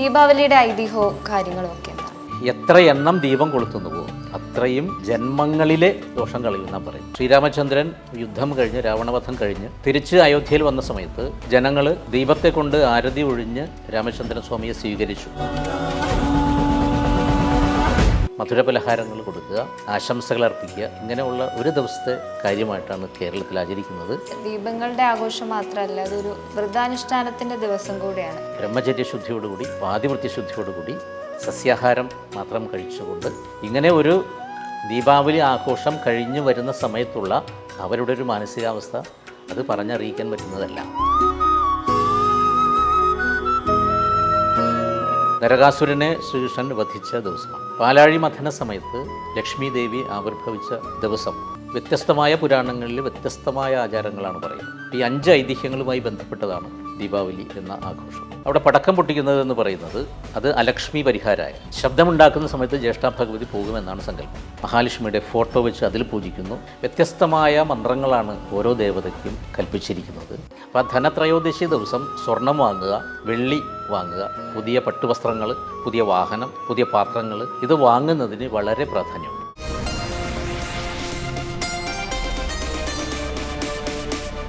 ദീപാവലിയുടെ ഐതിഹ്യവും കാര്യങ്ങളും ഒക്കെ എത്ര എണ്ണം ദീപം കൊളുത്തുന്നുവോ അത്രയും ജന്മങ്ങളിലെ ദോഷം നാം പറയും. ശ്രീരാമചന്ദ്രൻ യുദ്ധം കഴിഞ്ഞ് രാവണവധം കഴിഞ്ഞ് തിരിച്ച് അയോധ്യയിൽ വന്ന സമയത്ത് ജനങ്ങൾ ദീപത്തെ കൊണ്ട് ആരതി ഒഴിഞ്ഞ് രാമചന്ദ്രൻ സ്വാമിയെ സ്വീകരിച്ചു. മധുരപലഹാരങ്ങൾ കൊടുക്കുക ആശംസകൾ അർപ്പിക്കുക. ഇങ്ങനെയുള്ള ഒരു ദിവസത്തെ കാര്യമായിട്ടാണ് കേരളത്തിൽ ആചരിക്കുന്നത്. ദീപങ്ങളുടെ ആഘോഷം മാത്രമല്ല അതൊരു വ്രതാനുഷ്ഠാനത്തിന്റെ ദിവസം കൂടിയാണ്. ബ്രഹ്മചര്യശുദ്ധിയോടുകൂടി പാതിവൃത്യശുദ്ധിയോടുകൂടി സസ്യാഹാരം മാത്രം കഴിച്ചുകൊണ്ട് ഇങ്ങനെ ഒരു ദീപാവലി ആഘോഷം കഴിഞ്ഞു വരുന്ന സമയത്തുള്ള അവരുടെ ഒരു മാനസികാവസ്ഥ അത് പറഞ്ഞറിയിക്കാൻ പറ്റുന്നതല്ല. നരകാസുരനെ ശ്രീകൃഷ്ണൻ വധിച്ച ദിവസമാണ്. പാലാഴി മഥന സമയത്ത് ലക്ഷ്മി ദേവി ആവിർഭവിച്ച ദിവസം വ്യത്യസ്തമായ പുരാണങ്ങളിൽ വ്യത്യസ്തമായ ആചാരങ്ങളാണ് പറയുന്നത്. ഈ അഞ്ച് ഐതിഹ്യങ്ങളുമായി ബന്ധപ്പെട്ടതാണ് ദീപാവലി എന്ന ആഘോഷം. അവിടെ പടക്കം പൊട്ടിക്കുന്നത് എന്ന് പറയുന്നത് അത് അലക്ഷ്മി പരിഹാരമായ ശബ്ദമുണ്ടാക്കുന്ന സമയത്ത് ജ്യേഷ്ഠ ഭഗവതി പോകുമെന്നാണ് സങ്കല്പം. മഹാലക്ഷ്മിയുടെ ഫോട്ടോ വെച്ച് അതിൽ പൂജിക്കുന്നു. വ്യത്യസ്തമായ മന്ത്രങ്ങളാണ് ഓരോ ദേവതയ്ക്കും കൽപ്പിച്ചിരിക്കുന്നത്. അപ്പോൾ ധനത്രയോദശി ദിവസം സ്വർണം വാങ്ങുക വെള്ളി വാങ്ങുക പുതിയ പട്ടുവസ്ത്രങ്ങൾ പുതിയ വാഹനം പുതിയ പാത്രങ്ങൾ ഇത് വാങ്ങുന്നതിന് വളരെ പ്രാധാന്യമുണ്ട്